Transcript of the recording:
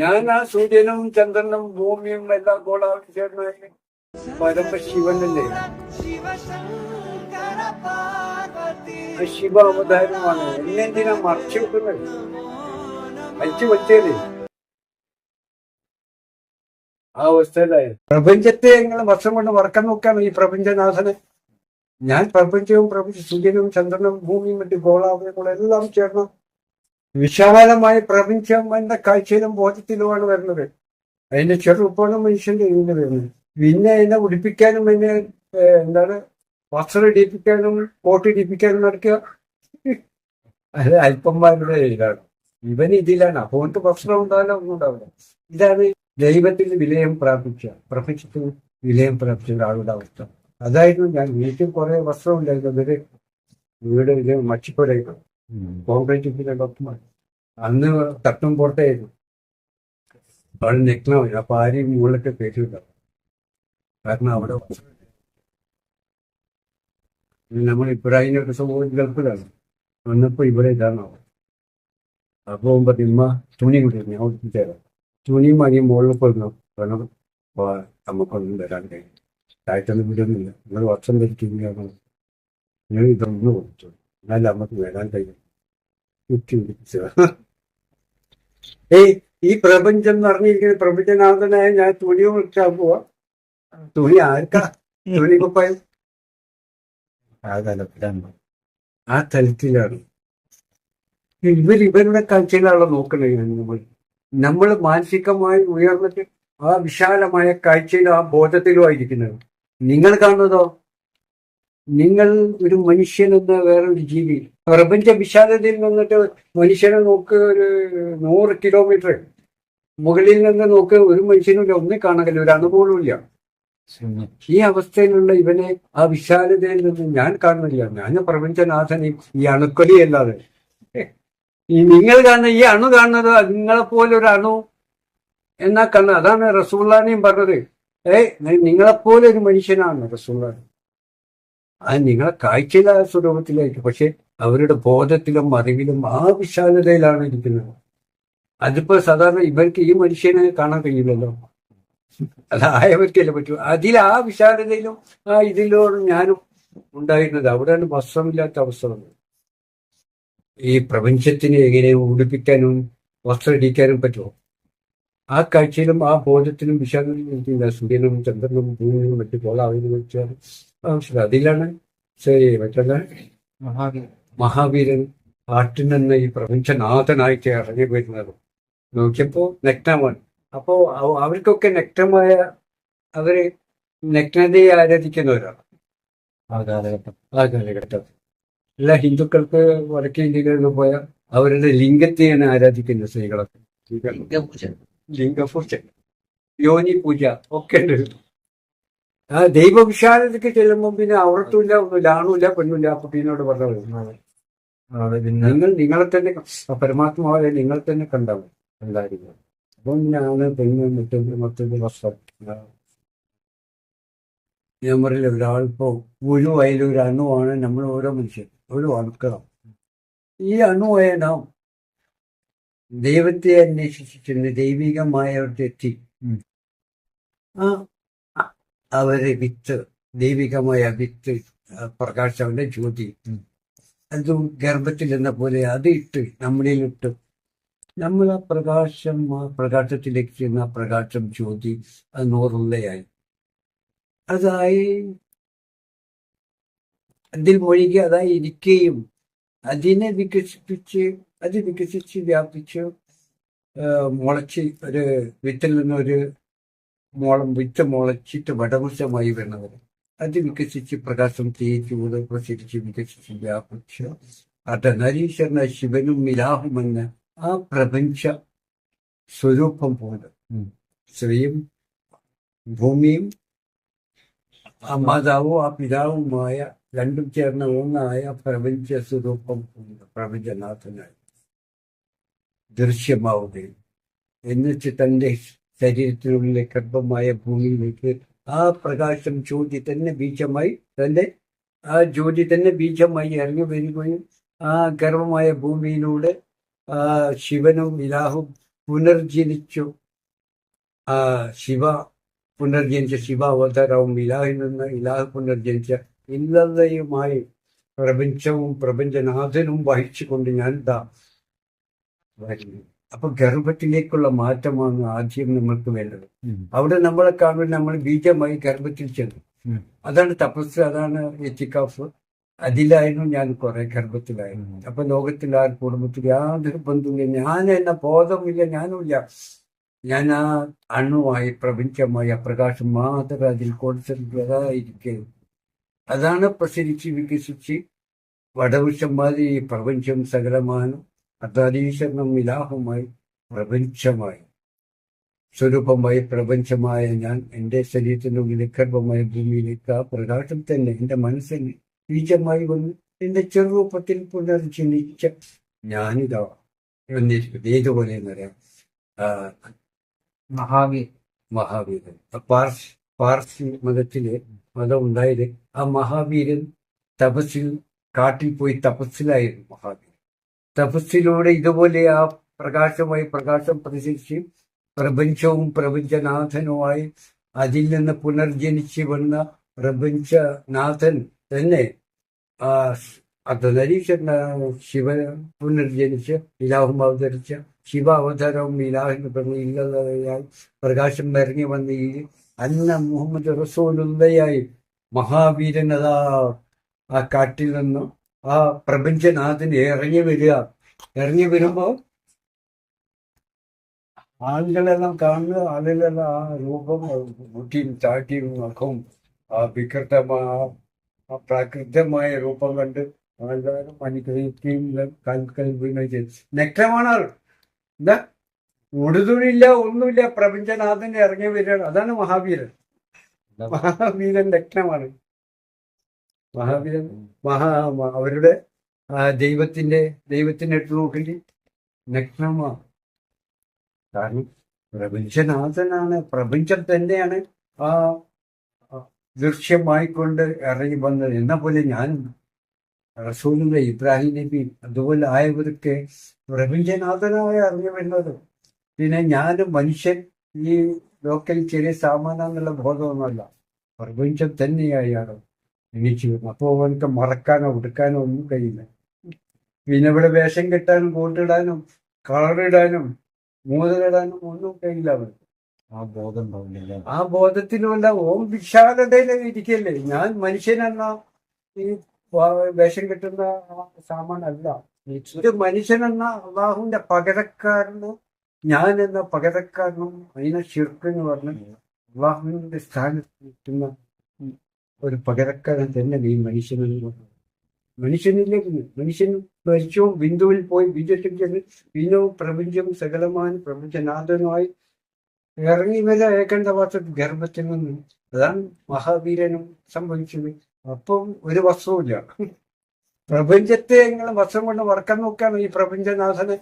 ഞാൻ ആ സൂര്യനും ചന്ദ്രനും ഭൂമിയും എല്ലാം ചേർന്ന പരമശിവനല്ലേ ശിവ അവതാരമാണ്. എന്നെന്തിനാ മറച്ചു വെക്കുന്നത് മരിച്ചു വെച്ചേലേ ആ അവസ്ഥയിലായി. പ്രപഞ്ചത്തെ നിങ്ങൾ വർഷം കൊണ്ട് മറക്കാൻ നോക്കാണ് ഈ പ്രപഞ്ചനാഥനെ? ഞാൻ പ്രപഞ്ചവും പ്രപഞ്ച സൂര്യനും ചന്ദ്രനും ഭൂമിയും മറ്റു ഗോളാവയങ്ങളും എല്ലാം ചേർന്ന് വിശാലമായ പ്രപഞ്ചം എന്ന കാഴ്ചയിലും ബോധത്തിലുമാണ് വരുന്നത്. അതിന്റെ ചെറുപ്പമാണ് മനുഷ്യന്റെ ഇതിന് വരുന്നത് പിന്നെ എന്നെ ഉടിപ്പിക്കാനും എന്നെ എന്താണ് വസ്ത്രം ഇടിപ്പിക്കാനും കോട്ട് ഇടിപ്പിക്കാനും നടക്കുക. അത് അല്പന്മാരുടെ ഇതാണ്. ഇവൻ ഇതിലാണ്. അതുകൊണ്ട് വസ്ത്രം ഉണ്ടാവില്ല ഒന്നും ഉണ്ടാവില്ല. ഇതാണ് ദൈവത്തിൽ വിലയം പ്രാപിച്ച പ്രപഞ്ചത്തിൽ വിലയം പ്രാപിച്ച ഒരാളുടെ അവസ്ഥ. അതായിരുന്നു ഞാൻ വീട്ടിൽ കുറെ വസ്ത്രമില്ലായിരുന്നു അവർ വീട് ഇത് മച്ചിപ്പുരയ്ക്കും. കോൺക്രീറ്റ് ഡോക്ടർമാർ അന്ന് തട്ടും പുറത്തായിരുന്നു. അവിടെ നിൽക്കണമില്ല അപ്പൊ ആരെയും മുകളിലൊക്കെ കയറ്റില്ല കാരണം അവിടെ നമ്മൾ ഇബ്രാഹിമിനൊക്കെ സംഭവം ഗൾഫിലാണ്. വന്നപ്പോ ഇവിടെ ഇതാണ് അപ്പൊ പോകുമ്പോ തിമ്മ തുണി കൂടി ഞാൻ ഒട്ടിച്ചേരാം തുണിയും വാങ്ങി മുകളിൽ പോയിരുന്നു കാരണം നമുക്കൊന്നും വരാൻ കഴിയും താഴ്ത്തൊന്നും വിടുന്നില്ല. നിങ്ങൾ വർഷം ധരിക്കുകയാണ് ഞാൻ ഇതൊന്നും കൊടുത്തു എന്നാലും നമുക്ക് വരാൻ കഴിയും കുത്തി പിടിപ്പിച്ചതാ. ഏയ് ഈ പ്രപഞ്ചം എന്ന് പറഞ്ഞിരിക്കുന്ന പ്രപഞ്ചനാഥനായ ഞാൻ തുണി വിളിച്ചാൽ പോവാ. തുണി ആർക്കാ? തുണി കുപ്പായം ആ തലത്തിലാണ്. ആ തലത്തിലാണ്. ഇവർ ഇവരുടെ നമ്മൾ നമ്മൾ മാനസികമായി ഉയർന്നിട്ട് ആ വിശാലമായ കാഴ്ചയിലും ആ ബോധത്തിലും ആയിരിക്കുന്നത്. നിങ്ങൾ കാണുന്നതോ? നിങ്ങൾ ഒരു മനുഷ്യൻ എന്ന വേറൊരു ജീവി. പ്രപഞ്ച വിശാലതയിൽ നിന്നിട്ട് മനുഷ്യനെ നോക്ക് ഒരു നൂറ് കിലോമീറ്റർ. മുകളിൽ നിന്ന് നോക്ക് ഒരു മനുഷ്യനും ഒന്നും കാണാനില്ല ഒരു അണുപോലുമില്ല. ഈ അവസ്ഥയിലുള്ള ഇവനെ ആ വിശാലതയിൽ നിന്ന് ഞാൻ കാണുന്നില്ല. ഞാൻ പ്രപഞ്ചനാഥനെ ഈ അണുക്കൊലി അല്ലാതെ. ഈ നിങ്ങൾ കാണുന്ന ഈ അണു കാണുന്നത് നിങ്ങളെ പോലെ ഒരു അണു എന്നാ കാണുന്നത് അതാണ് റസൂള്ളാനെയും പറഞ്ഞത്. ഏ നിങ്ങളെപ്പോലെ ഒരു മനുഷ്യനാണ് റസൂള്ളാൻ അത് നിങ്ങളെ കാഴ്ചയില ആ സ്വരൂപത്തിലേക്ക് പക്ഷെ അവരുടെ ബോധത്തിലും അറിവിലും ആ വിശാലതയിലാണ് ഇരിക്കുന്നത്. അതിപ്പോ സാധാരണ ഇവർക്ക് ഈ മനുഷ്യനെ കാണാൻ കഴിയില്ലല്ലോ. അതായവർക്കല്ലേ പറ്റൂ. അതിൽ ആ വിശാലതയിലും ആ ഇതിലോടും ഞാനും ഉണ്ടായിരുന്നത്. അവിടെയാണ് വസ്ത്രമില്ലാത്ത വന്നത്. ഈ പ്രപഞ്ചത്തിനെ എങ്ങനെ ഉടുപ്പിക്കാനും വസ്ത്രം ഇടിക്കാനും പറ്റുമോ? ആ കാഴ്ചയിലും ആ ബോധത്തിലും വിശാലും സൂര്യനും ചന്ദ്രനും ഭൂമിയും മറ്റു കോളാവിനും വെച്ചാൽ അതിലാണ് ശരി മറ്റല്ല മഹാവീരൻ. ആട്ടിൽ നിന്ന് ഈ പ്രപഞ്ചനാഥനായിട്ട് ഇറങ്ങി വരുന്നത്. നോക്കിയപ്പോ നഗ്നമാണ്. അപ്പോ അവ- അവർക്കൊക്കെ നഗ്നമായ അവർ നഗ്നതയെ ആരാധിക്കുന്നവരാണ് ആ കാലഘട്ടം. ആ കാലഘട്ടം. എല്ലാ ഹിന്ദുക്കൾക്ക് വടക്കേ ഇന്ത്യയിലൊന്നും പോയ അവരുടെ ലിംഗത്തെയാണ് ആരാധിക്കുന്നത് സ്ത്രീകളൊക്കെ. ലിംഗപൂജ. യോനി പൂജ ഒക്കെ ഉണ്ട്. ആ ദൈവവിശാലതയ്ക്ക് ചെല്ലുമ്പോൾ പിന്നെ അവർത്തുമില്ല ഒന്നുമില്ല ആണുമില്ല പെണ്ണുമില്ല പിന്നോട് പറഞ്ഞത് നിങ്ങൾ നിങ്ങളെ തന്നെ പരമാത്മാവെ നിങ്ങൾ തന്നെ കണ്ടാവും എല്ലാവരും. അപ്പം ഞാൻ പെണ്ണ് മറ്റൊന്ന് മറ്റൊന്ന് വർഷം ഞാൻ പറയില്ല ഒരാളിപ്പോ ഒരു വയലൊരു അണുവാണ് നമ്മൾ ഓരോ മനുഷ്യൻ. ഒരു അണുക്കളാം ഈ അണുവായ നാം ദൈവത്തെ അന്വേഷിച്ചിട്ടുണ്ട് ദൈവികമായ എത്തി ഉം. ആ അവരെ വിത്ത് ദൈവികമായ വിത്ത് പ്രകാശ് പ്രകാശവന്റെ ജ്യോതി. അതും ഗർഭത്തിൽ എന്ന പോലെ അത് ഇട്ട് നമ്മളിലിട്ട് നമ്മൾ ആ പ്രകാശം ആ പ്രകാശത്തിലേക്ക് ചെന്ന ആ പ്രകാശം ജ്യോതി അത് നൂറുള്ളയായി അതായി അതിൽ മുഴുകി അതായി ഇരിക്കുകയും അതിനെ വികസിപ്പിച്ച് അത് വികസിച്ച് വ്യാപിച്ച് മുളച്ച് ഒരു വിത്തിൽ നിന്നൊരു മോളം വിത്ത് മുളച്ചിട്ട് വടവശമായി വേണവർ അത് വികസിച്ച് പ്രകാശം തേച്ചുകൂടെ പ്രസരിച്ച് വികസിച്ച് വ്യാപിച്ച് അർദ്ധനരീശ്വരന ശിവനും മിലാഹുമെന്ന് ആ പ്രപഞ്ച സ്വരൂപം പോലെ. സ്ത്രീയും ഭൂമിയും ആ മാതാവും ആ പിതാവുമായ രണ്ടും ചേർന്ന ഒന്നായ പ്രപഞ്ച സ്വരൂപം പോലെ പ്രപഞ്ചനാഥനായി. ദൃശ്യമാവുകയും എന്നിട്ട് തന്റെ ശരീരത്തിനുള്ളിലെ ഗർഭമായ ഭൂമിയിലേക്ക് ആ പ്രകാശം ജ്യോതി തന്നെ ബീജമായി തന്റെ ആ ജ്യോതി തന്നെ ബീജമായി ഇറങ്ങി വരികയും ആ ഗർഭമായ ഭൂമിയിലൂടെ ആ ശിവനും ഇലാഹും പുനർജനിച്ചു. ആ ശിവ പുനർജനിച്ച ശിവ അവതാരവും ഇലാഹിൽ നിന്ന് ഇലാഹ് പുനർജനിച്ച ഇല്ലതയുമായി പ്രപഞ്ചവും പ്രപഞ്ചനാഥനും വഹിച്ചുകൊണ്ട് ഞാൻ ഇതാ അപ്പൊ ഗർഭത്തിലേക്കുള്ള മാറ്റമാണ് ആദ്യം നമ്മൾക്ക് വേണ്ടത്. അവിടെ നമ്മളെ കാണുമ്പോൾ നമ്മൾ ബീജമായി ഗർഭത്തിൽ ചെന്നു. അതാണ് തപസ് അതാണ് എത്തിക്കാഫ്. അതിലായിരുന്നു ഞാൻ കുറെ ഗർഭത്തിലായിരുന്നു. അപ്പൊ ലോകത്തിൽ ആ കുടുംബത്തിൽ യാതൊരു ബന്ധുവില്ല ഞാൻ എന്ന ബോധമില്ല ഞാനുമില്ല. ഞാൻ ആ അണുവായി പ്രപഞ്ചമായി ആ പ്രകാശം മാത്രം അതിൽ കോൺസെൻട്രേറ്റായിരിക്കും അതാണ് പ്രസരിച്ച് വികസിച്ച് വടവൃക്ഷം മാതിരി പ്രപഞ്ചം സകലമാനും അർദ്ധാധീശരണം ഇലാഹുമായി പ്രപഞ്ചമായി. സ്വരൂപമായി പ്രപഞ്ചമായ ഞാൻ എന്റെ ശരീരത്തിനുള്ളിൽ ഗർഭമായ ഭൂമിയിലേക്ക് ആ പ്രകാശം തന്നെ എന്റെ മനസ്സിന് ബീജമായി വന്ന് എന്റെ ചെറുപ്പത്തിൽ പുനർജനിച്ച ഞാനിതാ. ഏതുപോലെ എന്നറിയാം. മഹാവീർ. മഹാവീരൻ പാർസ് പാർസി മതത്തിലെ മതം ഉണ്ടായത് ആ മഹാവീരൻ തപസ്സിൽ കാട്ടിൽ പോയി തപസ്സിലായിരുന്നു മഹാവീരൻ. തപസ്സിലൂടെ ഇതുപോലെ ആ പ്രകാശമായി പ്രകാശം പ്രസരിച്ച് പ്രപഞ്ചവും പ്രപഞ്ചനാഥനുമായി അതിൽ നിന്ന് പുനർജനിച്ച് വന്ന പ്രപഞ്ചനാഥൻ തന്നെ ആ അർദ്ധനരീശ്വരന ശിവ പുനർജനിച്ച് ഇലാഹും അവതരിച്ച ശിവ അവതാരവും ഇലാഹിന് ഇല്ലാതായി പ്രകാശം ഇറങ്ങി വന്ന ഈ അന്ന മുഹമ്മദ് റസൂലുള്ളയായി മഹാവീരൻ അതാ ആ കാട്ടിൽ നിന്നും ആ പ്രപഞ്ചനാഥന് ഇറങ്ങി വരിക. ഇറങ്ങി വരുമ്പോ ആളുകളെല്ലാം കാണുക ആളുകളെല്ലാം ആ രൂപം മുട്ടിയും ചാട്ടിയും നഖവും ആ വികൃതമായ ആ പ്രാകൃതമായ രൂപം കണ്ട് ആൾക്കാരും അനുഗ്രഹിക്കുകയും കാൽക്കൽ വീണുകയും ചെയ്തു. നെക്രമാണ് ആൾ എന്താ? ഉടുതുണില്ല ഒന്നുമില്ല. പ്രപഞ്ചനാഥൻ ഇറങ്ങി വരികയാണ്. അതാണ് മഹാവീരൻ. മഹാവീരൻ ലഗ്നമാണ് മഹാവീരൻ മഹാ അവരുടെ ദൈവത്തിന്റെ ദൈവത്തിന്റെ നോക്കേണ്ടി. നഗ്നമാണ് കാരണം പ്രപഞ്ചനാഥനാണ് പ്രപഞ്ചം തന്നെയാണ് ആ ദൃശ്യമായിക്കൊണ്ട് ഇറങ്ങി വന്നത്. എന്ന പോലെ ഞാനും റസൂലിന്റെ ഇബ്രാഹിം നബി അതുപോലെ ആയവർക്ക് പ്രപഞ്ചനാഥനായ ഇറങ്ങി വരുന്നത്. പിന്നെ ഞാനും മനുഷ്യൻ ഈ ലോക്കൽ ചെറിയ സാമാനെന്നുള്ള ബോധമൊന്നുമല്ല. പ്രപഞ്ചം തന്നെയായാണ് എണീച്ചു. വരുന്നത് അപ്പോൾ അവനക്ക് മറക്കാനോ ഉടുക്കാനോ ഒന്നും കഴിയില്ല. പിന്നെ ഇവിടെ വേഷം കെട്ടാനും കോട്ടിടാനും കളറിടാനും മൂതലിടാനും ഒന്നും കഴിയില്ല അവർക്ക് ആ ബോധം ആ ബോധത്തിനുമല്ല ഓം വിശാലതയിലെ ഇരിക്കല്ലേ ഞാൻ മനുഷ്യനെന്ന ഈ വേഷം കെട്ടുന്ന സാമാനല്ല. ഒരു മനുഷ്യനെന്ന അള്ളാഹുവിന്റെ പകരക്കാരന് ഞാൻ എന്ന പകരക്കാരനും അതിനെ ഷിർക്ക് പറഞ്ഞ് അള്ളാഹുവിന്റെ സ്ഥാനത്ത് നിൽക്കുന്ന ഒരു പകരക്കാരൻ തന്നെ ഈ പറയുന്നത് മനുഷ്യനിലേക്ക് മനുഷ്യൻ മരിച്ചു ബിന്ദുവിൽ പോയി ബീജത്തിൽ ചെന്ന് പ്രപഞ്ചം സകലമായ പ്രപഞ്ചനാഥനുമായി ഇറങ്ങി വരെ ഏകണ്ട വാർത്ത ഗർഭത്തിൽ നിന്ന് അതാണ് മഹാവീരനും സംഭവിച്ചത്. അപ്പം ഒരു വസ്തുവില്ല. പ്രപഞ്ചത്തെ എങ്ങനെ വസ്ത്രം കൊണ്ട് വറക്കാൻ നോക്കുകയാണ് ഈ പ്രപഞ്ചനാഥനെ?